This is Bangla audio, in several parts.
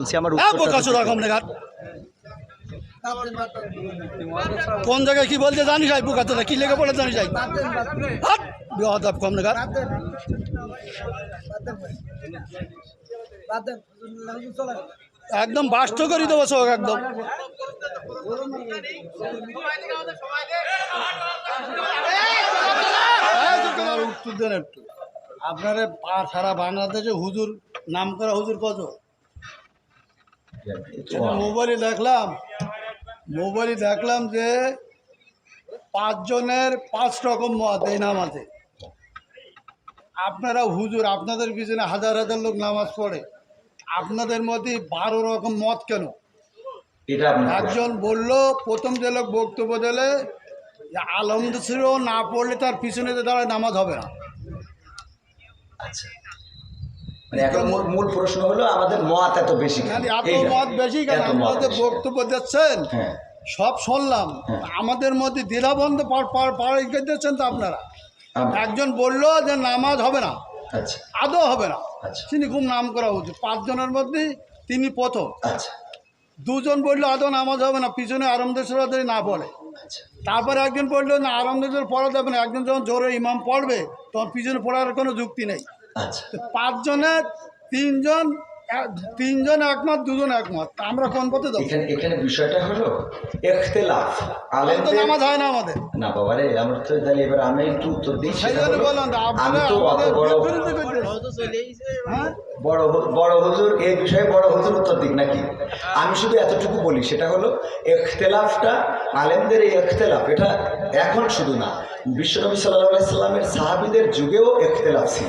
বলছি আমার কোন জায়গায় কি বলতে জানিস যাই বোকা চোদা কি লেগে পড়ে জানিস যাই বিহাদাব কম নেগার একদম বাস্ত করে দেবো সব একদম। উত্তর দেন একটু আপনারা সারা বাংলাদেশে হুজুর নাম করা হুজুর কত মোবাইলে দেখলাম মোবাইলে দেখলাম যে পাঁচজনের পাঁচ রকম মত এই নামাজে। আপনারা হুজুর আপনাদের পিছনে হাজার হাজার লোক নামাজ পড়ে আপনাদের মধ্যে বারো রকম মত কেন? একজন বলল প্রথম যে লোক বক্তব্য দিলে যে আলমদসির না পড়লে তার পিছনে দাঁড়ায় নামাজ হবে না। আচ্ছা। মানে এখন মূল মূল প্রশ্ন হলো আমাদের মত এত বেশি কেন? এত মত বেশি কেন। বক্তব্য দিচ্ছেন হ্যাঁ। সব শুনলাম। হ্যাঁ। আমাদের মধ্যে দ্বিধাবন্ধ পাড়ি দিচ্ছেন তো আপনারা। একজন বলল যে নামাজ হবে না। আচ্ছা। আদৌ হবে না। আচ্ছা। তিনি খুব নাম করা উচিত। পাঁচজনের মধ্যে তিনি প্রথম। আচ্ছা। দুজন বলল আদৌ নামাজ হবে না পিছনে আরামদেশ্বর না বলে তারপরে একজন বলল না আরামদেশ্বর পড়া যাবে না। একজন যখন জোরে ইমাম পড়বে তখন পিছনে পড়ার কোনো যুক্তি নেই। আচ্ছা। তো পাঁচজনের তিনজন তিনজন একমত দুজন একমত। আমরা কোন পথে যাব? এখানে এখানে বিষয়টা হলো এখতেলাফ। তো নামাজ হয় না আমাদের। না বাবা রে আমার তো তাহলে এবার আমি একটু উত্তর দিই আমি তো অত বড়। হ্যাঁ? বড় বড় হুজুর এই বিষয়ে বড় হুজুর উত্তর দিক নাকি? আমি শুধু এতটুকু বলি সেটা হলো এখতেলাফটা আলেমদের এই এখতেলাফ এটা এখন শুধু না। বিশ্বনবী সাল্লাহ সাল্লামের সাহাবিদের যুগেও এখতেলাফ ছিল।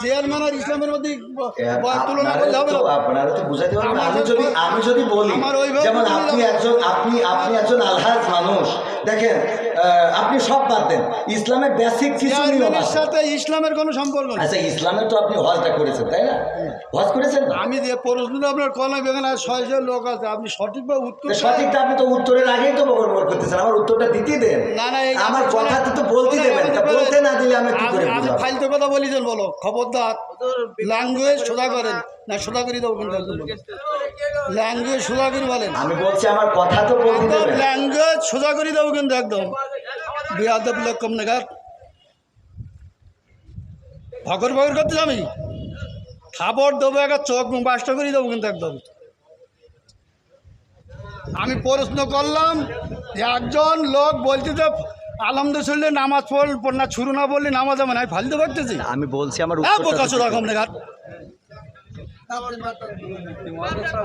চেয়ারম্যান আর ইসলামের মধ্যে তুলনা করলে হবে না। আপনারা তো বুঝাতে পারবেন আমি যদি আমি যদি বলি যেমন আপনি একজন আপনি আপনি একজন আলহাজ মানুষ দেখেন আপনি সব বাদ দেন। ইসলামের বেসিক কিছু সাথে ইসলামের কোনো সম্পর্ক নেই। আচ্ছা ইসলামের তো আপনি হজটা করেছেন তাই না? হজ করেছেন আমি যে প্রশ্নটা আপনার কলাম এখানে ছয় ছয় লোক আছে আপনি সঠিকভাবে উত্তর সঠিকটা আপনি তো উত্তরের আগেই তো বকর করতেছেন আমার উত্তরটা দিতেই দেন। না না আমার শোনেন, কথা তো বলতে দেবেন বলতে না দিলে আমি কি করে আমি- বুঝাবো? ফাইলতে কথা বলিছেন বলো খবরদার ল্যাঙ্গুয়েজ সোজা করেন। না সোজা করে দেবো কিন্তু ল্যাঙ্গুয়েজ সোজা করে বলেন। আমি বলছি আমার কথা তো বলতে একদম দেবেন। ল্যাঙ্গুয়েজ সোজা করে দেবো কিন্তু একদম। বিয়াদব লোক কম ভগর ভগর করতে আমি খাবার দেবো একটা চোখ বাসটা করে দেবো কিন্তু একদম। আমি প্রশ্ন করলাম একজন লোক বলতে যে শুনলে নামাজ পড়ল না ছুরু না বললে নামাজ হবে না আমি ফালতে পারতেছি আমি বলছি আমার হ্যাঁ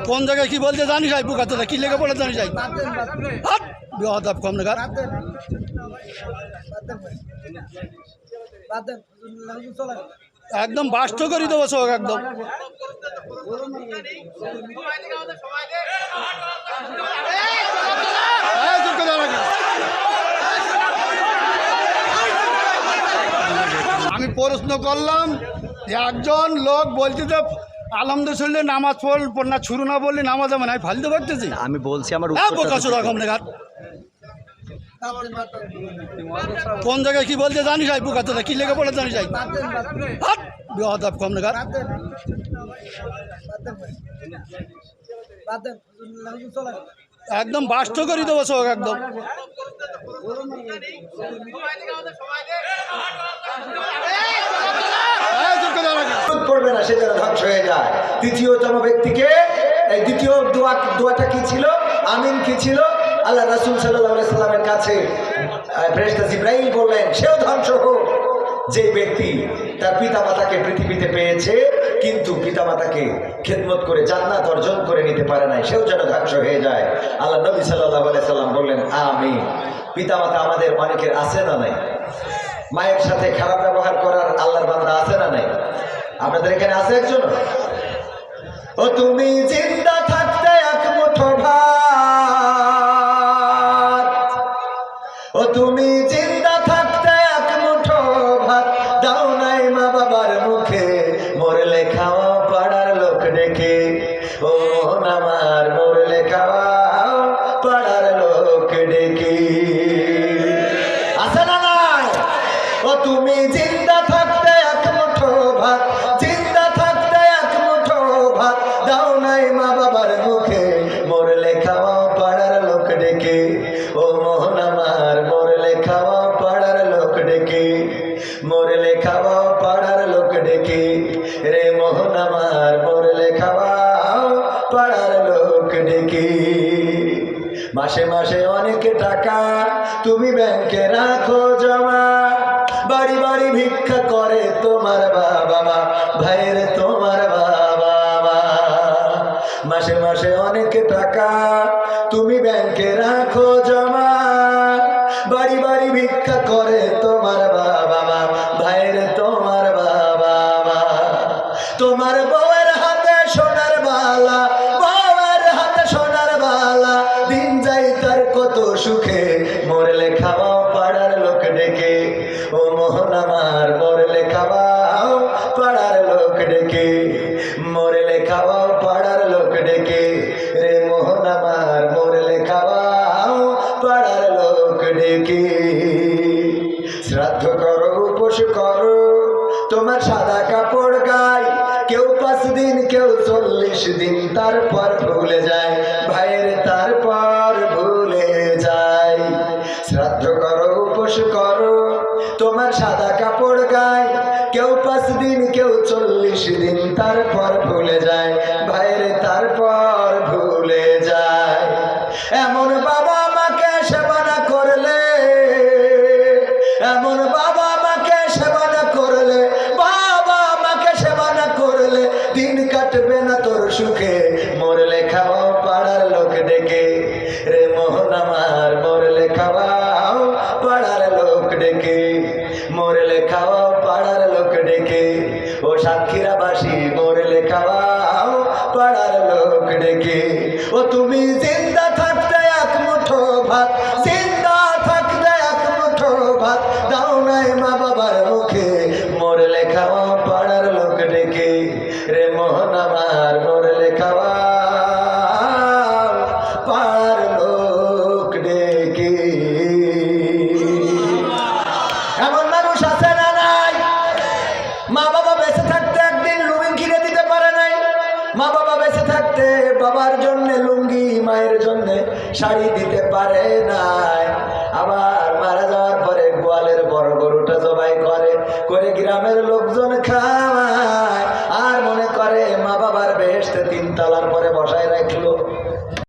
কোন জায়গায় কি বলতে জানিস যাই বোকা চোদা কি লেগে পড়ে জানিস যাই হাট কম একদম বাস্ত করে দেবো সব একদম। আমি প্রশ্ন করলাম একজন লোক বলতে যে আলমদের শুনলে নামাজ পড়ল না ছুরু না বললে নামাজ আমি ফালতে পারতেছি আমি বলছি আমার হ্যাঁ বোকা উত্তরটা চোদা কোন জায়গায় কি বলতে জানিস যাই বোকা চোদা কি লেগে পড়ে জানিস যাই হাট বিহাদাব কম নাগাদ একদম বাস্ত করে দেবো সব একদম। এই চুপ করে দাঁড়া। বিপদ পড়বে না, সে যেন ধ্বংস হয়ে যায়। তৃতীয়তম ব্যক্তিকে, এই দ্বিতীয় দোয়া, দোয়াটা কি ছিল? আমিন কি ছিল? আল্লাহ রাসুল সাল্লাহ সাল্লামের কাছে ফেরেস্তা জিব্রাহিম বললেন, সেও ধ্বংস হোক। যে ব্যক্তি তার পিতা মাতাকে পৃথিবীতে পেয়েছে কিন্তু পিতামাতাকে খেদমত করে জান্নাত অর্জন করে নিতে পারে নাই, সেও যেন ধ্বংস হয়ে যায়। আল্লাহ নবী সাল্লাহ সাল্লাম বললেন আমি পিতা মাতা আমাদের অনেকের আছে না নাই? মায়ের সাথে খারাপ ব্যবহার করার আল্লাহর বান্দা আছে না নাই? আপনাদের এখানে আছে একজন? ও তুমি চিন্তা থাকতে ডেকে। মাসে মাসে অনেক টাকা তুমি ব্যাংকে রাখো জমা। বাড়ি বাড়ি ভিক্ষা করে তোমার বাবা মা, ভাইয়ের তোমার বাবা মা। মাসে মাসে অনেক টাকা তুমি ব্যাংকে রাখো তারপর ভুলে যায়, ভাইয়ের তারপর ভুলে যায়। শ্রাদ্ধ করো, উপোস করো, তোমার সাদা কাপড় গায়। কেউ পাঁচ দিন, কেউ চল্লিশ দিন তারপর ভুলে যায়, ভাইয়ের তারপর ভুলে যায়। এমন বাবা মাকে সেবা করলে, এমন বাবা ডেকে রে মোহন আমার, মরলে খাওয়াও পাড়ার লোক ডেকে, মরলে খাওয়াও পাড়ার লোক ডেকে, ও সাক্ষীরা বাসি মরলে খাওয়াও পাড়ার লোক ডেকে, ও তুমি জিন্দা থাকতে এক মুঠো ভাত জন্য শাড়ি দিতে পারে নাই। আবার মারা যাওয়ার পরে গোয়ালের বড় গরুটা জবাই করে করে গ্রামের লোকজন খাওয়ায়। আর মনে করে মা বাবার বেহেস্তে তিন